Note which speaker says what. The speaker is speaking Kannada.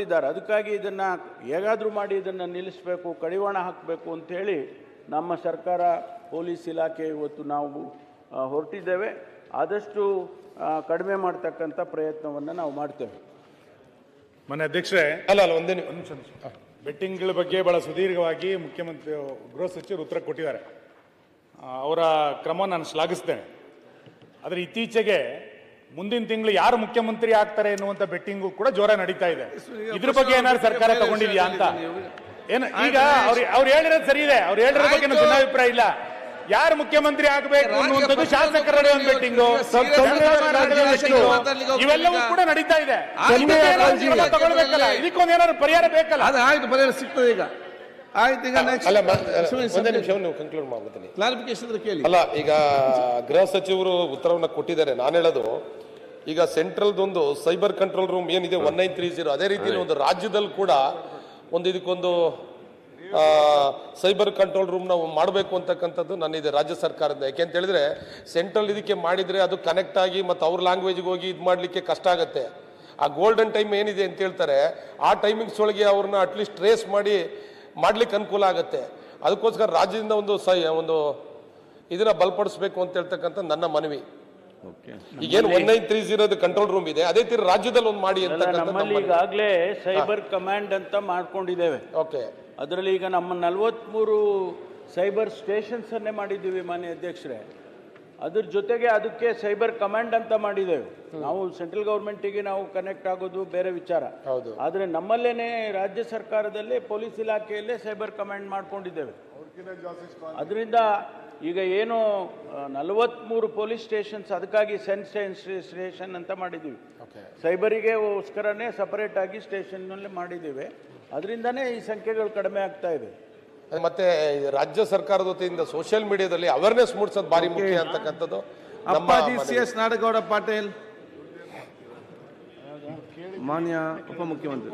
Speaker 1: ಇದ್ದಾರೆ ಅದಕ್ಕಾಗಿ ಇದನ್ನು ಹೇಗಾದರೂ ಮಾಡಿ ಇದನ್ನು ನಿಲ್ಲಿಸಬೇಕು ಕಡಿವಾಣ ಹಾಕಬೇಕು ಅಂಥೇಳಿ ನಮ್ಮ ಸರ್ಕಾರ ಪೊಲೀಸ್ ಇಲಾಖೆ ಇವತ್ತು ನಾವು ಹೊರಟಿದ್ದೇವೆ. ಆದಷ್ಟು ಕಡಿಮೆ ಮಾಡ್ತಕ್ಕಂಥ ಪ್ರಯತ್ನವನ್ನು ನಾವು ಮಾಡ್ತೇವೆ.
Speaker 2: ಮನೆ ಅಧ್ಯಕ್ಷರೇ
Speaker 3: ಅಲ್ಲ ಅಲ್ಲ ಒಂದೇ ನಿಮಿಷ
Speaker 2: ಒಂದು ನಿಮಿಷ. ಬೆಟ್ಟಿಂಗ್ಗಳ ಬಗ್ಗೆ ಭಾಳ ಸುದೀರ್ಘವಾಗಿ ಮುಖ್ಯಮಂತ್ರಿ ಗೃಹ ಸಚಿವರು ಉತ್ತರ ಕೊಟ್ಟಿದ್ದಾರೆ. ಅವರ ಕ್ರಮ ನಾನು ಶ್ಲಾಘಿಸ್ತೇನೆ. ಆದರೆ ಇತ್ತೀಚೆಗೆ ಮುಂದಿನ ತಿಂಗಳು ಯಾರು ಮುಖ್ಯಮಂತ್ರಿ ಆಗ್ತಾರೆ ಎನ್ನುವಂತ ಬೆಟ್ಟಿಂಗು ಕೂಡ ಜೋರ ನಡೀತಾ ಇದೆ. ಇದ್ರ ಬಗ್ಗೆ ಏನಾದ್ರು ಸರ್ಕಾರ ತಗೊಂಡಿದ್ಯಾ ಅಂತ? ಏನ ಈಗ ಅವ್ರು ಅವ್ರು ಹೇಳಿರೋದು ಸರಿ ಇದೆ. ಅವ್ರು ಹೇಳಿರೋ ಬಗ್ಗೆ ಭಿನ್ನಾಭಿಪ್ರಾಯ ಇಲ್ಲ. ಯಾರು ಮುಖ್ಯಮಂತ್ರಿ ಆಗಬೇಕು ಅನ್ನುವಂಥದ್ದು ಶಾಸಕರ ನಡುವೆ ಒಂದು ಬೆಟ್ಟಿಂಗು. ಇವೆಲ್ಲವೂ ಕೂಡ ನಡೀತಾ ಇದೆ. ಇದಕ್ಕೊಂದು ಏನಾದ್ರು ಪರಿಹಾರ ಬೇಕಲ್ಲ?
Speaker 4: ಅದು ಆಯ್ತು ಪರಿಹಾರ ಸಿಗ್ತದೆ ಈಗ. ಆಯ್ತು ಈಗ ನೆಕ್ಸ್ಟ್
Speaker 3: ಅಲ್ಲ ಮ- ಒಂದೇ ನಿಮಿಷ ನೀವು ಕನ್ಕ್ಲೂಡ್ ಮಾಡ್ಬಿಡ್ತೀನಿ
Speaker 4: ಕ್ಲಾರಿಫಿಕೇಶನ್ ಕೇಳಿ.
Speaker 3: ಅಲ್ಲ ಈಗ ಗೃಹ ಸಚಿವರು ಉತ್ತರವನ್ನ ಕೊಟ್ಟಿದ್ದಾರೆ. ನಾನು ಹೇಳೋದು ಈಗ ಸೆಂಟ್ರಲ್ದೊಂದು ಸೈಬರ್ ಕಂಟ್ರೋಲ್ ರೂಮ್ ಏನಿದೆ ಒನ್ ನೈನ್ ತ್ರೀ ಜೀರೋ ಅದೇ ರೀತಿ ಒಂದು ರಾಜ್ಯದಲ್ಲಿ ಕೂಡ ಒಂದು ಇದಕ್ಕೊಂದು ಸೈಬರ್ ಕಂಟ್ರೋಲ್ ರೂಮ್ ನಾವು ಮಾಡಬೇಕು ಅಂತಕ್ಕಂಥದ್ದು ನನ್ನಿದೆ ರಾಜ್ಯ ಸರ್ಕಾರದಿಂದ ಯಾಕೆ ಅಂತ ಹೇಳಿದ್ರೆ ಸೆಂಟ್ರಲ್ ಇದಕ್ಕೆ ಮಾಡಿದ್ರೆ ಅದು ಕನೆಕ್ಟ್ ಆಗಿ ಮತ್ತು ಅವ್ರ ಲ್ಯಾಂಗ್ವೇಜ್ಗೆ ಹೋಗಿ ಇದು ಮಾಡಲಿಕ್ಕೆ ಕಷ್ಟ ಆಗುತ್ತೆ. ಆ ಗೋಲ್ಡನ್ ಟೈಮ್ ಏನಿದೆ ಅಂತ ಹೇಳ್ತಾರೆ ಆ ಟೈಮಿಂಗ್ಸ್ ಒಳಗೆ ಅವ್ರನ್ನ ಅಟ್ಲೀಸ್ಟ್ ಟ್ರೇಸ್ ಮಾಡಿ ಮಾಡ್ಲಿಕ್ಕೆ ಅನುಕೂಲ ಆಗುತ್ತೆ. ಅದಕ್ಕೋಸ್ಕರ ರಾಜ್ಯದಿಂದ ಒಂದು ಸೈ ಒಂದು ಇದನ್ನ ಬಲಪಡಿಸಬೇಕು ಅಂತ ಹೇಳ್ತಕ್ಕಂಥ ನನ್ನ ಮನವಿ. ಈಗೇನು ಒನ್ ನೈನ್ ತ್ರೀ ಜೀರೋದು ಕಂಟ್ರೋಲ್ ರೂಮ್ ಇದೆ. ಅದೇ ತೀರ ರಾಜ್ಯದಲ್ಲಿ ಒಂದು ಮಾಡಿ
Speaker 1: ನಮ್ಮಲ್ಲಿ ಈಗಾಗಲೇ ಸೈಬರ್ ಕಮಾಂಡ್ ಅಂತ ಮಾಡ್ಕೊಂಡಿದ್ದೇವೆ.
Speaker 3: ಓಕೆ.
Speaker 1: ಅದರಲ್ಲಿ ಈಗ ನಮ್ಮ ನಲವತ್ತ್ಮೂರು ಸೈಬರ್ ಸ್ಟೇಷನ್ಸ್ ಅನ್ನೇ ಮಾಡಿದ್ದೀವಿ ಮಾನ್ಯ ಅಧ್ಯಕ್ಷರೇ. ಅದ್ರ ಜೊತೆಗೆ ಅದಕ್ಕೆ ಸೈಬರ್ ಕಮಾಂಡ್ ಅಂತ ಮಾಡಿದ್ದೇವೆ. ನಾವು ಸೆಂಟ್ರಲ್ ಗೌರ್ಮೆಂಟಿಗೆ ನಾವು ಕನೆಕ್ಟ್ ಆಗೋದು ಬೇರೆ ವಿಚಾರ.
Speaker 3: ಹೌದು.
Speaker 1: ಆದರೆ ನಮ್ಮಲ್ಲೇನೆ ರಾಜ್ಯ ಸರ್ಕಾರದಲ್ಲೇ ಪೊಲೀಸ್ ಇಲಾಖೆಯಲ್ಲೇ ಸೈಬರ್ ಕಮಾಂಡ್ ಮಾಡ್ಕೊಂಡಿದ್ದೇವೆ. ಅದರಿಂದ ಈಗ ಏನು ನಲವತ್ತ್ಮೂರು ಪೊಲೀಸ್ ಸ್ಟೇಷನ್ಸ್ ಅದಕ್ಕಾಗಿ ಸೆನ್ಸ್ ಸ್ಟೇಷನ್ ಅಂತ ಮಾಡಿದ್ದೀವಿ. ಸೈಬರಿಗೆ ಗೋಸ್ಕರನೇ ಸಪರೇಟ್ ಆಗಿ ಸ್ಟೇಷನ್ನಲ್ಲಿ ಮಾಡಿದ್ದೀವಿ. ಅದರಿಂದನೇ ಈ ಸಂಖ್ಯೆಗಳು ಕಡಿಮೆ ಆಗ್ತಾ ಇದೆ.
Speaker 3: ಮತ್ತೆ ರಾಜ್ಯ ಸರ್ಕಾರದ ವತಿಯಿಂದ ಸೋಷಿಯಲ್ ಮೀಡಿಯಾದಲ್ಲಿ ಅವೇರ್ನೆಸ್ ಮೂಡಿಸೋದು ಭಾರಿ ಮುಖ್ಯ ಅಂತಕ್ಕಂಥದ್ದು ನಮ್ಮ
Speaker 4: ಅಪ್ಪಾಜಿ ಸಿ. ಎಸ್ ನಾಡಗೌಡ ಪಾಟೀಲ್. ಮಾನ್ಯ ಉಪಮುಖ್ಯಮಂತ್ರಿ.